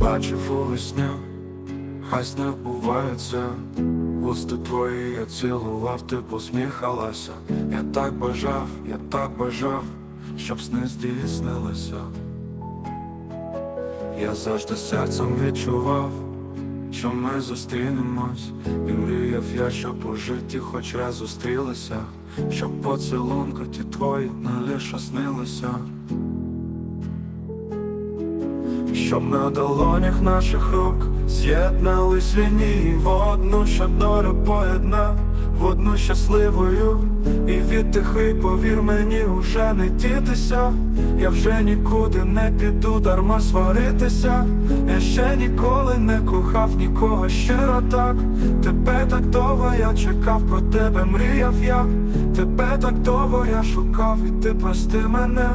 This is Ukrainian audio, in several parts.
бачив у весні, хай сни бувається, Вусти твої я цілував, ти посміхалася. Я так бажав, я так бажав, щоб сни здійснилися. Я завжди серцем відчував, що ми зустрінемось, і мріяв я, щоб у житті хоч раз зустрілися, щоб поцілунки ті твої не лише снилися. Щоб на долонях наших рук з'єднались лінії в одну, щоб доля поєдна, в одну щасливою, і від тихи, повір мені, уже не дітися. Я вже нікуди не піду дарма сваритися. Я ще ніколи не кохав нікого щиро так. Тебе так довго я чекав, про тебе мріяв я. Тебе так довго я шукав, і ти прости мене.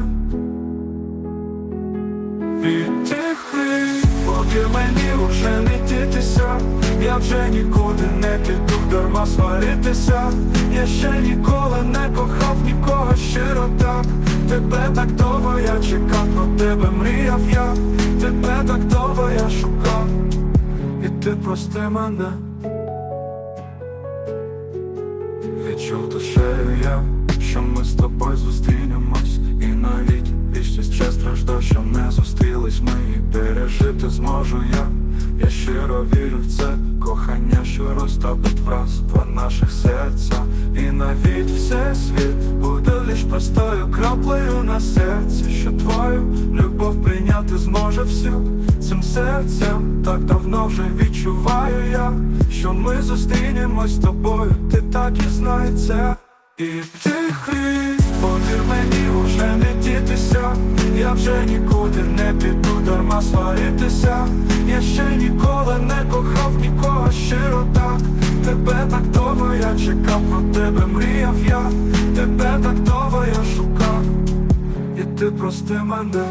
Від тихи, повір мені уже не дітися, я вже нікуди не піду дарма сваритися, я ще ніколи не кохав нікого щиро так, тебе так довго я чекав, про тебе мріяв я, тебе так довго я шукав, і ти прости мене. Відчув душею я, що ми з тобою зустрінемось пережити зможу я. Я щиро вірю в це кохання, що розтопить враз Два наших серця. І навіть все світ буде лиш простою краплею на серці Що твою любов прийняти зможе всю. Цим серцем так давно вже відчуваю я Що ми зустрінемось з тобою, ти так і знай І тихий, повір мені, уже не дітися. Я вже нікуди не піду дарма сваритися Я ще ніколи не кохав нікого щиро так. Тебе так довго я чекав, про тебе мріяв я. Тебе так довго я шукав. І ти прости мене